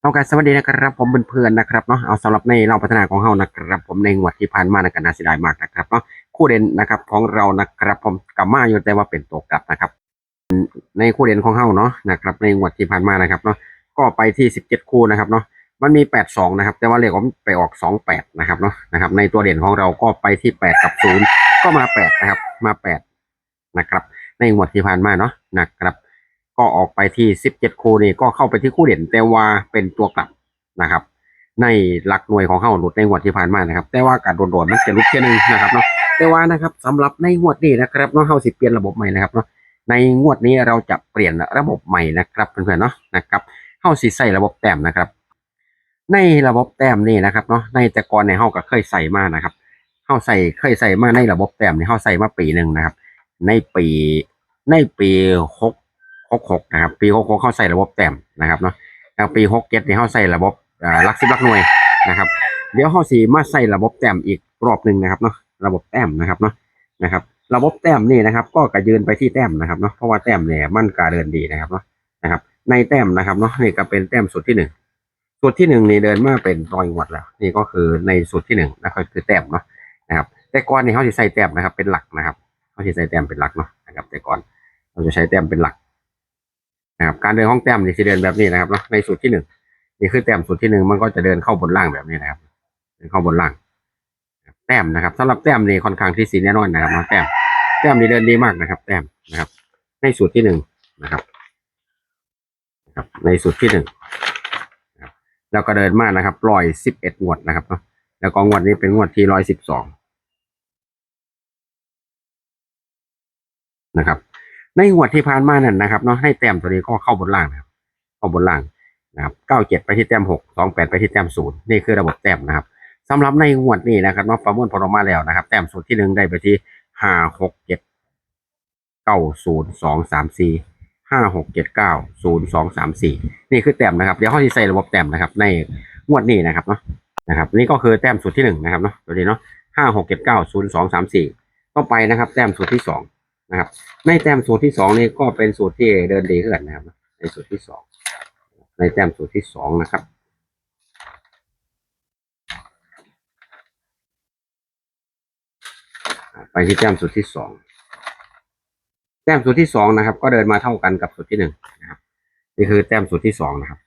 เอาการสวัสดีนะครับผมเพื่อนๆนะครับเนาะเอาสำหรับในเราพัฒนาของเฮานะครับ ผมในงวดที่ผ่านมานะกันน่าเสียดายมากนะครับเนาะคู่เด่นนะครับของเรานะครับผมกลับมาอยู่แต่ว่าเป็นตัวกลับนะครับ ในคู่เด่นของเฮาเนาะนะครับในงวดที่ผ่านมานะครับเนาะก็ไปที่สิบเจ็ดคู่นะครับเนาะมันมีแปดสองนะครับ แต่ว่าเลขผมไปออกสองแปดนะครับเนาะนะครับ ในตัวเด่นของเราก็ไปที่แปดกับศูนย์ก็มาแปดนะครับ มาแปดนะครับ ในงวดที่ผ่านมาเนาะนะครับ ก็ออกไปที่สิบเจ็ดคู่นี่ก็เข้าไปที่คู่เด่นแต่ว่าเป็นตัวกลับนะครับ ในหลักหน่วยของเข้าหลุดในงวดที่ผ่านมานะครับ แต่ว่าการโดนๆมันจะลุดแค่นึงนะครับเนาะแต่ว่านะครับสำหรับในงวดนี้นะครับเนาะเข้าสิเปลี่ยนระบบใหม่นะครับเนาะในงวดนี้เราจะเปลี่ยนระบบใหม่นะครับเพื่อนๆเนาะนะครับเข้าสิใส่ระบบแต้มนะครับ ในระบบแต้มนี่นะครับเนาะในแต่ก่อนในเฮาก็เคยใส่มานะครับเฮาใส่เคยใส่มาในระบบแต้มนี่เฮาใส่มาปีหนึ่งนะครับ ในปีในปีหก หกหกนะครับ ปีหกหกเขาใส่ระบบแต้มนะครับเนาะแล้วปีหกเจ็ดนี่เขาใส่ระบบลักสิบลักหน่วยนะครับ เดี๋ยวเขาสีมาใส่ระบบแต้มอีกรอบหนึ่งนะครับเนาะระบบแต้มนะครับเนาะนะครับ ระบบแต้มนี่นะครับ ก็กระยืนไปที่แต้มนะครับเนาะเพราะว่าแต้มเนี่ยมันการเดินดีนะครับเนาะนะครับ ในแต้มนะครับเนาะนี่ก็เป็นแต้มสุดที่หนึ่งสุดที่หนึ่งนี่เดินมาเป็นรอยงวดแล้ว นี่ก็คือในสุดที่หนึ่งนะครับคือแต้มเนาะนะครับแต่ก่อนนี่เขาจะใส่แต้มนะครับเป็นหลักนะครับเขาจะใช้แต้มเป็นหลักเนาะนะครับแต่ก่อนเราจะใช้แต้มเป็นหลัก นะครับการเดินห้องแต้มนี่จะเดินแบบนี้นะครับนะในสูตรที่หนึ่งนี่คือแต้มสูตรที่หนึ่งมันก็จะเดินเข้าบนล่างแบบนี้นะครับเดินเข้าบนล่างแต้มนะครับสำหรับแต้มนี่ค่อนข้างที่สีแน่นอนนะครับเนาแต้มแต้มนี่เดินดีมากนะครับ แต้มนะครับ ในสูตรที่หนึ่งนะครับครับ ในสูตรที่หนึ่งนะครับแล้วก็เดินมานะครับร้อยสิบเอ็ดงวดนะครับแล้วก็งวดนี้เป็นงวดที่ร้อยสิบสองนะครับ ในงวดที่ผ่านมานั่นนะครับเนาะให้แต้มตัวนี้ก็เข้าบนล่างนะครับเข้าบนล่างนะครับเก้าเจ็ดไปที่แต้มหกสองแปดไปที่แต้มศูนย์นี่คือระบบแต้มนะครับสำหรับในงวดนี้นะครับเนาะประมวลผลออกมาแล้วนะครับ แต้มสูตรที่หนึ่งได้ไปที่ห้าหกเจ็ดเก้าศูนย์สองสามสี่ห้าหกเจ็ดเก้าศูนย์สองสามสี่นี่คือแต้มนะครับ เดี๋ยวเขาจะใส่ระบบแต้มนะครับ ในงวดนี้นะครับเนาะนะครับนี่ก็คือแต้มสูตรที่หนึ่งนะครับเนาะตัวนี้เนาะห้าหกเจ็ดเก้าศูนย์สองสามสี่ต่อไปนะครับ แต้มสูตรที่สอง นะครับ ในแต้มสูตรที่สองนี่ก็เป็นสูตรที่เดินดีขึ้นนะครับ ในสูตรที่สองในแต้มสูตรที่สองนะครับไปที่แต้มสูตรที่สองแต้มสูตรที่สองนะครับ ก็เดินมาเท่ากันกับสูตรที่หนึ่งนะครับ นี่คือแต้มสูตรที่สองนะครับ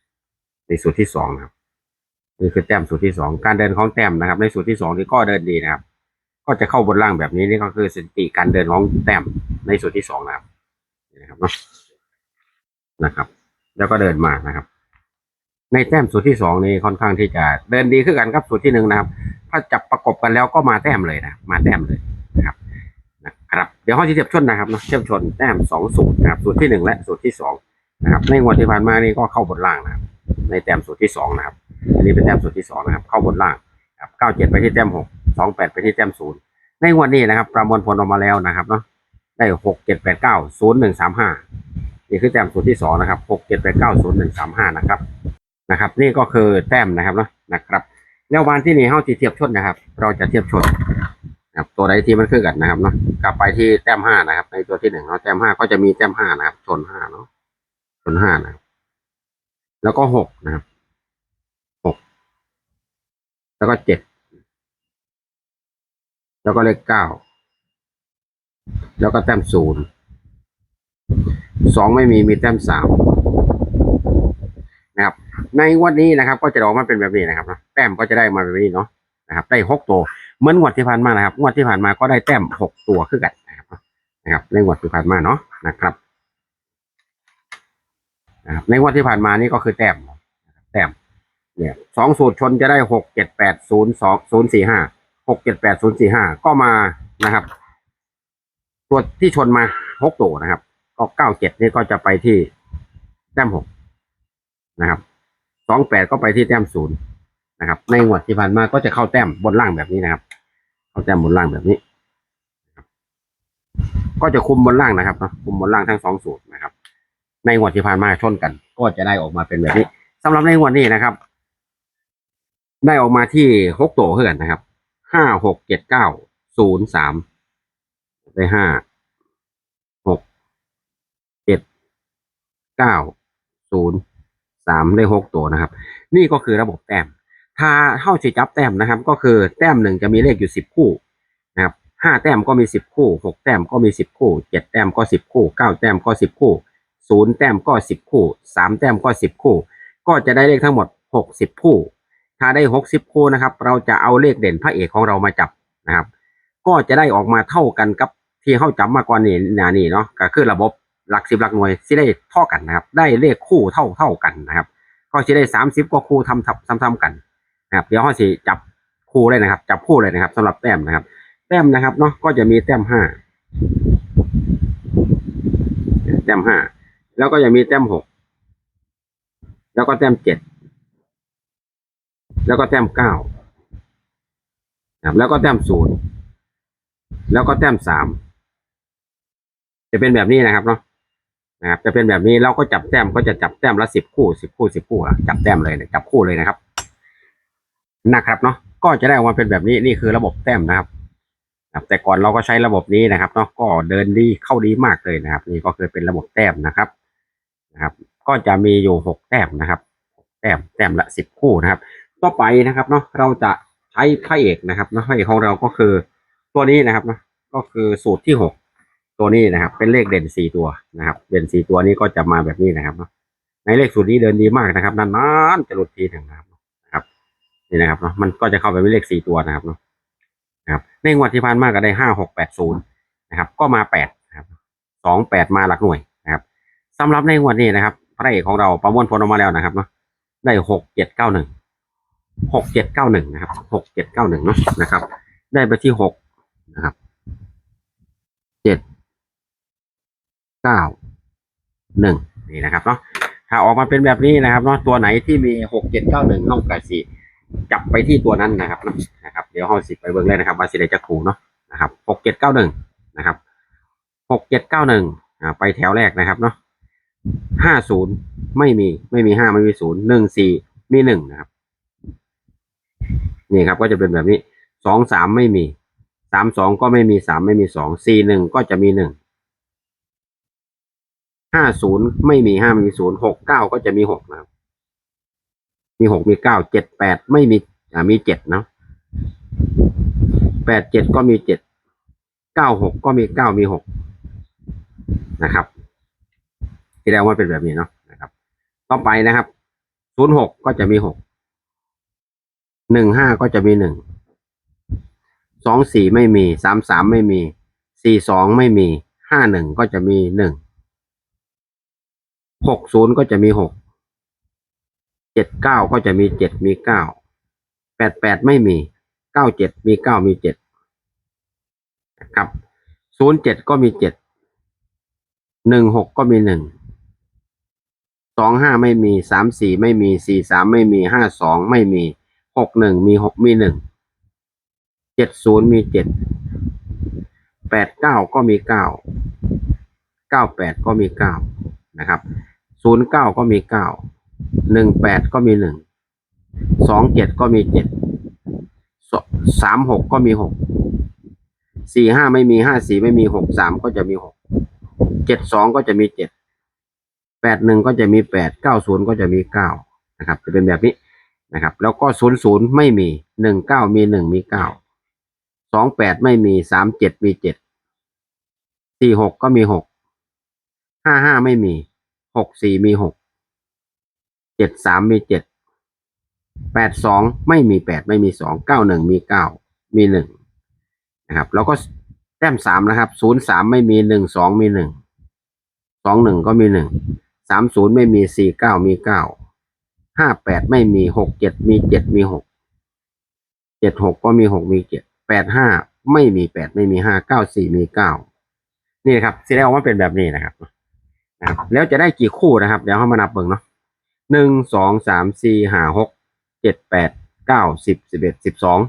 ในสูตรที่สองนะครับนี่คือแต้มสูตรที่สองการเดินของแต้มนะครับ ในสูตรที่สองนี่ก็เดินดีนะครับ ก็จะเข้าบนล่างแบบนี้นี่ก็คือสถิติการเดินของแต้ม ในส่วนที่สองนะครับนี่นะครับเนาะนะครับ แล้วก็เดินมานะครับ ในแต้มสูตรที่สองนี่ค่อนข้างที่จะเดินดีขึ้นกันครับสูตรที่หนึ่งนะครับ ถ้าจับประกบกันแล้วก็มาแต้มเลยนะมาแต้มเลยนะครับนะครับ เดี๋ยวข้อที่เทียบชนนะครับเนาะเทียบชนแต้มสองสูตรนะครับสูตรที่หนึ่งและสูตรที่สองนะครับ ในงวดที่ผ่านมานี่ก็เข้าบนล่างนะครับ ในแต้มสูตรที่สองนะครับ อันนี้เป็นแต้มสูตรที่สองนะครับ เข้าบนล่างครับเก้าเจ็ดไปที่แต้มหกสองแปดไปที่แต้มศูนย์ในงวดนี้นะครับ ประมวลผลออกมาแล้วนะครับเนาะ ได้หกเจ็ดแปดเก้าศูนย์หนึ่งสามห้านี่คือแต้มสูตรที่สองนะครับหกเจ็ดแปดเก้าศูนย์หนึ่งสามห้านะครับนะครับ นี่ก็คือแต้มนะครับเนาะนะครับ แล้ววันที่นี่เฮาที่เทียบชนนะครับ เราจะเทียบชนนะครับตัวใดที่มันคือกันนะครับเนาะกลับไปที่แต้มห้านะครับ ในตัวที่หนึ่งเนาะแต้มห้าก็จะมีแต้มห้านะครับ ชนห้าเนาะชนห้านะครับแล้วก็หกนะครับหกแล้วก็เจ็ดแล้วก็เลขเก้า แล้วก็แต้มศูนย์สองไม่มีมีแต้มสามนะครับ ในวันนี้นะครับ ก็จะออกมาเป็นแบบนี้นะครับนะแต้มก็จะได้มาแบบนี้เนาะนะครับ ได้หกตัวเหมือนงวดที่ผ่านมานะครับงวดที่ผ่านมาก็ได้แต้มหกตัวขึ้นกันนะครับนะครับ ในงวดที่ผ่านมาเนาะนะครับนะครับ ในงวดที่ผ่านมานี่ก็คือแต้มแต้มเนี่ยสองสูตรชนจะได้หกเจ็ดแปดศูนย์สองศูนย์สี่ห้าหกเจ็ดแปดศูนย์สี่ห้าก็มานะครับ ตัวที่ชนมาหกตัวนะครับ ก็เก้าเจ็ดนี่ก็จะไปที่แต้มหกนะครับสองแปดก็ไปที่แต้มศูนย์นะครับ ในงวดที่ผ่านมาก็จะเข้าแต้มบนล่างแบบนี้นะครับ เข้าแต้มบนล่างแบบนี้ ก็จะคุมบนล่างนะครับนะคุมบนล่างทั้งสองสูตรนะครับ ในงวดที่ผ่านมาชนกัน ก็จะได้ออกมาเป็นแบบนี้สำหรับในงวดนี้นะครับ ได้ออกมาที่หกตัวเพื่อนนะครับห้าหกเจ็ดเก้าศูนย์สาม ได้ห้าหกเจ็ดเก้าศูนย์สามได้หกตัวนะครับ นี่ก็คือระบบแต้ม ถ้าเข้าสิจับแต้มนะครับ ก็คือแต้มหนึ่งจะมีเลขอยู่สิบคู่นะครับห้าแต้มก็มีสิบคู่หกแต้มก็มีสิบคู่เจ็ดแต้มก็สิบคู่เก้าแต้มก็สิบคู่ศูนย์แต้มก็สิบคู่สามแต้มก็สิบคู่ ก็จะได้เลขทั้งหมดหกสิบคู่ ถ้าได้หกสิบคู่นะครับ เราจะเอาเลขเด่นพระเอกของเรามาจับนะครับ ก็จะได้ออกมาเท่ากันกับ ที่เข้าจับมาก่อนนี่นานี่เนาะก็คือระบบหลักสิบหลักหน่วยที่ได้เท่ากันนะครับ ได้เลขคู่เท่าเท่ากันนะครับ ก็จะได้สามสิบก็คู่ทำทับซ้ำๆกันนะครับ เดี๋ยวเขาสิจับคู่เลยนะครับ จับคู่เลยนะครับสำหรับแต้มนะครับ แต้มนะครับเนาะก็จะมีแต้มห้าแต้มห้าแล้วก็จะมีแต้มหกแล้วก็แต้มเจ็ดแล้วก็แต้มเก้านะครับแล้วก็แต้มศูนย์แล้วก็แต้มสาม จะเป็นแบบนี้นะครับเนาะนะครับจะเป็นแบบนี้เราก็จับแต้มก็จะจับแต้มละสิบคู่สิบคู่สิบคู่อะจับแต้มเลยนะจับคู่เลยนะครับนะครับเนาะก็จะได้ออกมาเป็นแบบนี้นี่คือระบบแต้มนะครับแต่ก่อนเราก็ใช้ระบบนี้นะครับเนาะก็เดินดีเข้าดีมากเลยนะครับ นี่ก็คือเป็นระบบแต้มนะครับนะครับ ก็จะมีอยู่หกแต้มนะครับแต้มแต้มละสิบคู่นะครับต่อไปนะครับเนาะเราจะใช้ไพระเอกนะครับเนาะพระเอกของเราก็คือตัวนี้นะครับเนาะก็คือสูตรที่หก ตัวนี้นะครับ เป็นเลขเด่นสี่ตัวนะครับ เด่นสี่ตัวนี้ก็จะมาแบบนี้นะครับ ในเลขสูตรนี้เดินดีมากนะครับนานๆจะหลุดทีหนึ่งนะครับนะครับนี่นะครับเนาะมันก็จะเข้าไปเป็นเลขสี่ตัวนะครับเนาะนะครับในงวดที่ผ่านมาก็ได้ห้าหกแปดศูนย์นะครับ ก็มาแปดนะครับสองแปดมาหลักหน่วยนะครับสำหรับในงวดนี้นะครับพระเอกของเราประมวลผลออกมาแล้วนะครับเนาะได้หกเจ็ดเก้าหนึ่งหกเจ็ดเก้าหนึ่งนะครับหกเจ็ดเก้าหนึ่งเนาะนะครับ ได้ไปที่หกนะครับเจ็ด เก้าหนึ่งนี่นะครับเนาะถ้าออกมาเป็นแบบนี้นะครับเนาะตัวไหนที่มีหกเจ็ดเก้าหนึ่งน้องกระสีจับไปที่ตัวนั้นนะครับนะนะครับ เดี๋ยวห้องสิบไปเบิ่งเลยนะครับว่าสิได้จะครูเนาะนะครับหกเจ็ดเก้าหนึ่งนะครับหกเจ็ดเก้าหนึ่งอ่าไปแถวแรกนะครับเนาะห้าศูนย์ไม่มีไม่มีห้าไม่มีศูนย์หนึ่งสี่มีหนึ่งนะครับนี่ครับก็จะเป็นแบบนี้สองสามไม่มีสามสองก็ไม่มีสามไม่มีสองสี่หนึ่งก็จะมีหนึ่ง ห้าศูนย์ไม่มีห้าไม่มีศูนย์หกเก้าก็จะมีหกนะครับ มีหกมีเก้าเจ็ดแปดไม่มีอ่ามีเจ็ดเนาะแปดเจ็ดก็มีเจ็ดเก้าหกก็มีเก้ามีหกนะครับ ที่แล้วมันเป็นแบบนี้เนาะนะครับ ต่อไปนะครับศูนย์หกก็จะมีหกหนึ่งห้าก็จะมีหนึ่งสองสี่ไม่มีสามสามไม่มีสี่สองไม่มีห้าหนึ่งก็จะมีหนึ่ง หกศูนย์ก็จะมีหก เจ็ดเก้าก็จะมีเจ็ดมีเก้า แปดแปดไม่มี เก้าเจ็ดมีเก้ามีเจ็ดนะครับศูนย์เจ็ดก็มีเจ็ด หนึ่งหกก็มีหนึ่ง สองห้าไม่มี สามสี่ไม่มี สี่สามไม่มี ห้าสองไม่มี หกหนึ่งมีหกมีหนึ่ง เจ็ดศูนย์มีเจ็ด แปดเก้าก็มีเก้า เก้าแปดก็มีเก้านะครับ ศูนย์เก้าก็มีเก้าหนึ่งแปดก็มีหนึ่งสองเจ็ดก็มีเจ็ดสามหกก็มีหกสี่ห้าไม่มีห้าสี่ไม่มีหกสามก็จะมีหกเจ็ดสองก็จะมีเจ็ดแปดหนึ่งก็จะมีแปดเก้าศูนย์ก็จะมีเก้านะครับ จะเป็นแบบนี้นะครับ แล้วก็ศูนย์ศูนย์ไม่มีหนึ่งเก้ามีหนึ่งมีเก้าสองแปดไม่มีสามเจ็ดมีเจ็ดสี่หกก็มีหกห้าห้าไม่มี หกสี่มีหกเจ็ดสามมีเจ็ดแปดสองไม่มีแปดไม่มีสองเก้าหนึ่งมีเก้ามีหนึ่งนะครับ แล้วก็แต้มสามนะครับศูนย์สามไม่มีหนึ่งสองมีหนึ่งสองหนึ่งก็มีหนึ่งสามศูนย์ไม่มีสี่เก้ามีเก้าห้าแปดไม่มีหกเจ็ดมีเจ็ดมีหกเจ็ดหกก็มีหกมีเจ็ดแปดห้าไม่มีแปดไม่มีห้าเก้าสี่มีเก้านี่นะครับสีแดงว่าเป็นแบบนี้นะครับ นะครับแล้วจะได้กี่คู่นะครับ เดี๋ยวเขามานับเบิ่งเนาะหนึ่งสองสามสี่ห้าหกเจ็ดแปดเก้าสิบสิบเอ็ดสิบสอง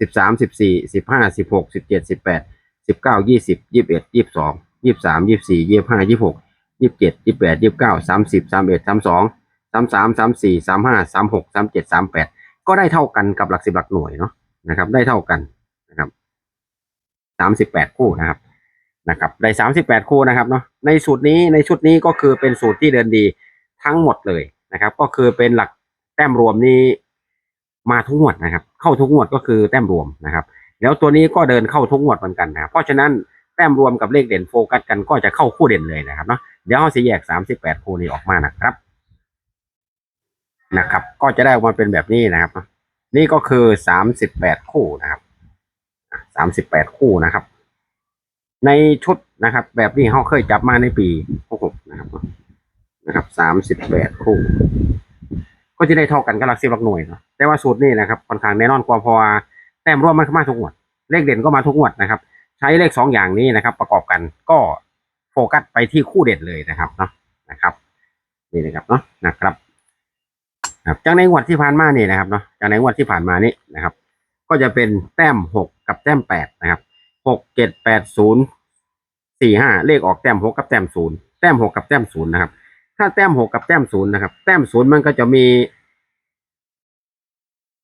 สิบสามสิบสี่สิบห้าสิบหกสิบเจ็ดสิบแปดสิบเก้ายี่สิบยี่สิบเอ็ดยี่สิบสองยี่สิบสามยี่สิบสี่ยี่สิบห้ายี่สิบหกยี่สิบเจ็ดยี่สิบแปดยี่สิบเก้าสามสิบสามเอ็ดสามสองสามสามสามสี่สามห้าสามหกสามเจ็ดสามแปดก็ได้เท่ากันกับหลักสิบหลักหน่วยเนาะนะครับ ได้เท่ากันนะครับสามสิบแปดคู่นะครับ นะครับได้สามสิบแปดคู่นะครับเนาะในสูตรนี้ในชุดนี้ก็คือเป็นสูตรที่เดินดีทั้งหมดเลยนะครับ ก็คือเป็นหลักแต้มรวมนี้มาทุกงวดนะครับ เข้าทุกงวดก็คือแต้มรวมนะครับ แล้วตัวนี้ก็เดินเข้าทุกงวดเหมือนกันนะเพราะฉะนั้นแต้มรวมกับเลขเด่นโฟกัสกันก็จะเข้าคู่เด่นเลยนะครับเนาะเดี๋ยวเราจะแยกสามสิบแปดคู่นี้ออกมานะครับนะครับ ก็จะได้ออกมาเป็นแบบนี้นะครับ นี่ก็คือสามสิบแปดคู่นะครับสามสิบแปดคู่นะครับ ในชุดนะครับ แบบนี้เขาเคยจับมาในปีหกหกนะครับนะครับสามสิบแปดคู่ ก็จะได้เท่ากันกับหลักสิบหลักหน่วยเนาะแต่ว่าสูตรนี้นะครับค่อนข้างแน่นอนกว่าพราะว่าแต้มรวมมันมาทุกงวด เลขเด่นก็มาทุกงวดนะครับ ใช้เลขสองอย่างนี้นะครับ ประกอบกันก็โฟกัสไปที่คู่เด่นเลยนะครับเนาะนะครับ นี่นะครับเนาะนะครับครับจากในงวดที่ผ่านมานี่นะครับเนาะจากในงวดที่ผ่านมานี่นะครับ ก็จะเป็นแต้มหกกับแต้มแปดนะครับ หกเจ็ดแปดศูนย์สี่ห้าเลขออกแต้มหกกับแต้มศูนย์แต้มหกกับแต้มศูนย์นะครับ ถ้าแต้มหกกับแต้มศูนย์นะครับ แต้มศูนย์มันก็จะมี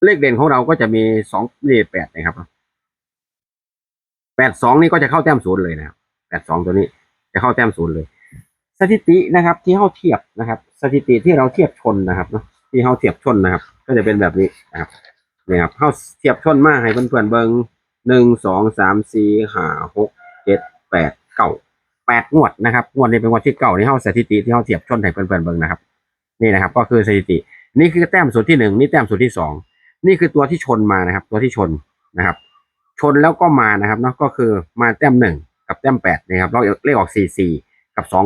เลขเด่นของเราก็จะมีสองนี่แปดนะครับแปดสองนี่ก็จะเข้าแต้มศูนย์เลยนะครับแปดสองตัวนี้จะเข้าแต้มศูนย์เลย สถิตินะครับ ที่เข้าเทียบนะครับ สถิติที่เราเทียบชนนะครับเนาะที่เข้าเทียบชนนะครับ ก็จะเป็นแบบนี้นะครับเนี่ยครับเข้าเทียบชนมาให้เพื่อนๆเบิง หนึ่งสองสามสี่ห้าหกเจ็ดแปดเก้าแปดงวดนะครับงวดนี้เป็นงวดที่เก้าที่เข้าสถิติที่เข้าเทียบชนให้เพื่อนๆเบิงนะครับ นี่นะครับ ก็คือสถิติ นี่คือแต้มส่วนที่หนึ่งนี่แต้มส่วนที่สองนี่คือตัวที่ชนมานะครับ ตัวที่ชนนะครับ ชนแล้วก็มานะครับเนาะก็คือมาแต้มหนึ่งกับแต้มแปดนะครับเราเลขออกสี่สี่กับสอง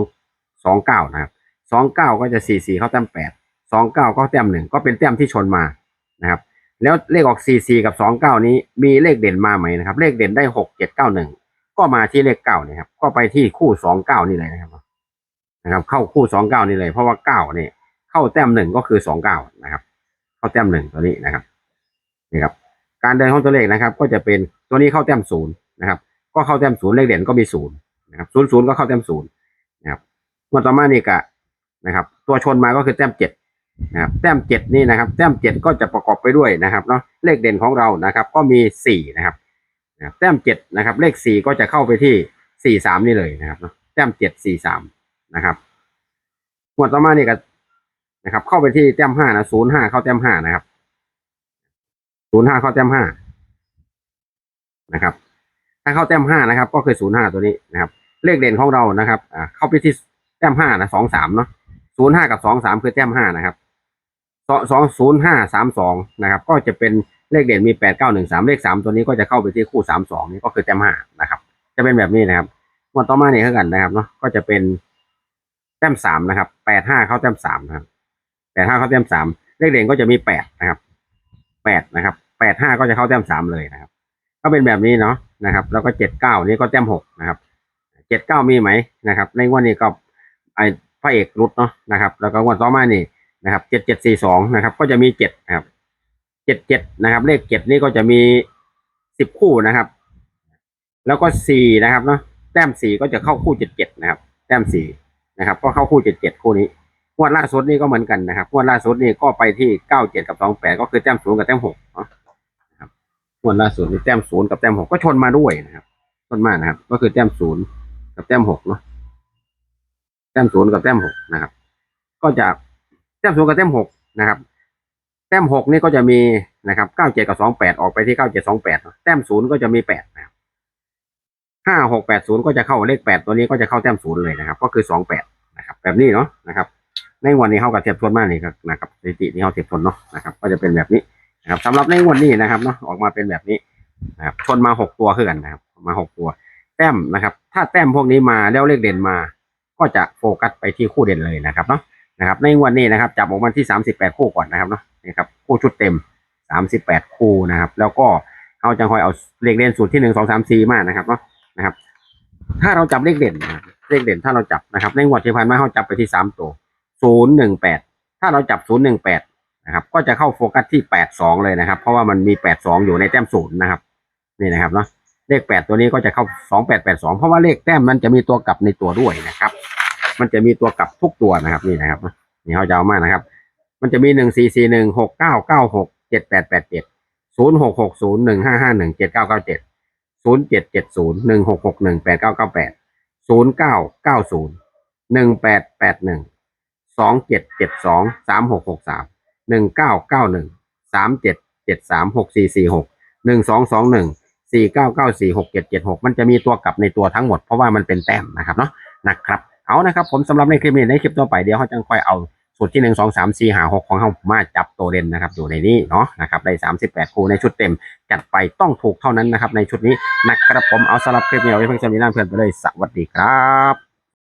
สองเก้านะครับสองเก้าก็จะสี่สี่เข้าแต้มแปดสองเก้าก็แต้มหนึ่งก็เป็นแต้มที่ชนมานะครับ แล้วเลขออกสี่สี่กับสองเก้านี้มีเลขเด่นมาไหมนะครับ เลขเด่นได้หกเจ็ดเก้าหนึ่งก็มาที่เลขเนี่ครับ ก็ไปที่คู่สองเก้านี่เลยนะครับ นะครับ เข้าคู่สองเก้านี่เลย เพราะว่าเก้าเนี่ยเข้าแต้มหนึ่งก็คือสองเก้านะครับ เข้าแต้มหนึ่งตัวนี้นะครับ นี่ครับ การเดินของตัวเลขนะครับ ก็จะเป็นตัวนี้เข้าแต้มศูนย์นะครับ ก็เข้าแต้มศูนย์เลขเด่นก็มีศูนย์นะครับศูนย์ศูนย์ก็เข้าแต้มศูนย์นะครับงวดต่อมานี่กะนะครับ ตัวชนมาก็คือแต้มเจ็ด นะครับแต้มเจ็ดนี่นะครับ แต้มเจ็ดก็จะประกอบไปด้วยนะครับเนาะเลขเด่นของเรานะครับ ก็มีสี่นะครับแต้มเจ็ดนะครับ เลขสี่ก็จะเข้าไปที่สี่สามนี่เลยนะครับเนาะแต้มเจ็ดสี่สามนะครับงวดต่อมานี่ก็นะครับ เข้าไปที่แต้มห้านะศูนย์ห้าเข้าแต้มห้านะครับศูนย์ห้าเข้าแต้มห้านะครับ ถ้าเข้าแต้มห้านะครับ ก็คือศูนย์ห้าตัวนี้นะครับ เลขเด่นของเรานะครับ อ่าเข้าไปที่แต้มห้านะสองสามเนาะศูนย์ห้ากับสองสามคือแต้มห้านะครับ สองศูนย์ห้าสามสองนะครับ ก็จะเป็นเลขเด่นมีแปดเก้าหนึ่งสามเลขสามตัวนี้ก็จะเข้าไปที่คู่สามสองนี่ก็คือแต้มห้านะครับ จะเป็นแบบนี้นะครับงวดต่อมาเนี่ยเท่ากันนะครับเนาะก็จะเป็นแต้มสามนะครับแปดห้าเข้าแต้มสามนะครับแปดห้าเข้าแต้มสามเลขเด่นก็จะมีแปดนะครับแปดนะครับแปดห้าก็จะเข้าแต้มสามเลยนะครับ ก็เป็นแบบนี้เนาะนะครับ แล้วก็เจ็ดเก้านี่ก็แต้มหกนะครับเจ็ดเก้ามีไหมนะครับ ในวันนี้ก็ไอพระเอกรุดเนาะนะครับ แล้วก็วันต่อมานี่ นะครับเจ็ดเจ็ดสี่สองนะครับ ก็จะมีเจ็ดนะครับเจ็ดเจ็ดนะครับ เลขเจ็ดนี่ก็จะมีสิบคู่นะครับ แล้วก็สี่นะครับเนาะแต้มสี่ก็จะเข้าคู่เจ็ดเจ็ดนะครับ แต้มสี่นะครับ ก็เข้าคู่เจ็ดเจ็ดคู่นี้งวดล่าสุดนี่ก็เหมือนกันนะครับงวดล่าสุดนี่ก็ไปที่เก้าเจ็ดกับสองแปดก็คือแต้มศูนย์กับแต้มหกเนาะนะครับงวดล่าสุดนี่แต้มศูนย์กับแต้มหกก็ชนมาด้วยนะครับชนมานะครับ ก็คือแต้มศูนย์กับแต้มหกเนาะแต้มศูนย์กับแต้มหกนะครับ ก็จะ แต้มศูนย์กับแต้มหกนะครับ แต้มหกนี่ก็จะมีนะครับเก้าเจ็ดกับสองแปดออกไปที่เก้าเจ็ดสองแปดแต้มศูนย์ก็จะมีแปดนะครับห้าหกแปดศูนย์ก็จะเข้าเลขแปดตัวนี้ก็จะเข้าแต้มศูนย์เลยนะครับ ก็คือสองแปดนะครับ แบบนี้เนาะนะครับ ในวันนี้เขากับเทียบชนมากนี่ครับนะครับสถิติที่เขาเทียบชนเนาะนะครับ ก็จะเป็นแบบนี้นะครับสำหรับในวันนี้นะครับเนาะออกมาเป็นแบบนี้นะครับชนมาหกตัวขึ้นกันนะครับ มาหกตัว แต้มนะครับ ถ้าแต้มพวกนี้มาแล้วเลขเด่นมา ก็จะโฟกัสไปที่คู่เด่นเลยนะครับเนาะ นะครับ ในวันนี้นะครับจับออกมาที่สามสิบแปดคู่ก่อนนะครับเนาะนี่ครับคู่ชุดเต็มสามสิบแปดคู่นะครับ แล้วก็เขาจะคอยเอาเลขเด่นสูตรที่หนึ่งสองสามานะครับเนาะนะครับ ถ้าเราจับเลขเด่นนะครับเลขเด่นถ้าเราจับนะครับ ในงวดที่ผ่านมาเขาจับไปที่สามตัวศูนย์หนึ่งแปดถ้าเราจับศูนย์หนึ่งแปดนะครับ ก็จะเข้าโฟกัสที่แปดสองเลยนะครับ เพราะว่ามันมีแปดสอยู่ในแต้มศูนย์นะครับนี่นะครับเนาะเลขแปดตัวนี้ก็จะเข้าสองแปดแปดสองเพราะว่าเลขแต้มมันจะมีตัวกลับในตัวด้วยนะครับ มันจะมีตัวกลับทุกตัวนะครับนี่นะครับนี่เขาจะเอามานะครับ มันจะมีหนึ่งสี่สี่หนึ่งหกเก้าเก้าหกเจ็ดแปดแปดเจ็ดศูนย์หกหกศูนย์หนึ่งห้าห้าหนึ่งเจ็ดเก้าเก้าเจ็ดศูนย์เจ็ดเจ็ดศูนย์หนึ่งหกหกหนึ่งแปดเก้าเก้าแปดศูนย์เก้าเก้าศูนย์หนึ่งแปดแปดหนึ่งสองเจ็ดเจ็ดสองสามหกหกสามหนึ่งเก้าเก้าหนึ่งสามเจ็ดเจ็ดสามหกสี่สี่หกหนึ่งสองสองหนึ่งสี่เก้าเก้าสี่หกเจ็ดเจ็ดหกมันจะมีตัวกลับในตัวทั้งหมดเพราะว่ามันเป็นแต้มนะครับเนาะนะครับ เอานะครับผมสำหรับในคลิปนี้ในคลิปต่อไปเดี๋ยวเขาจะค่อยเอาสูตรที่หนึ่งสองสามสี่หาหกของเขามาจับตัวเด่นนะครับอยู่ในนี้เนาะนะครับได้สามสิบแปดคู่ในชุดเต็ม จัดไปต้องถูกเท่านั้นนะครับในชุดนี้นะครับผมเอาสำหรับคลิปนี้เอาไว้เพิ่งจะมีน้ำเพื่อนไปเลยสวัสดีครับ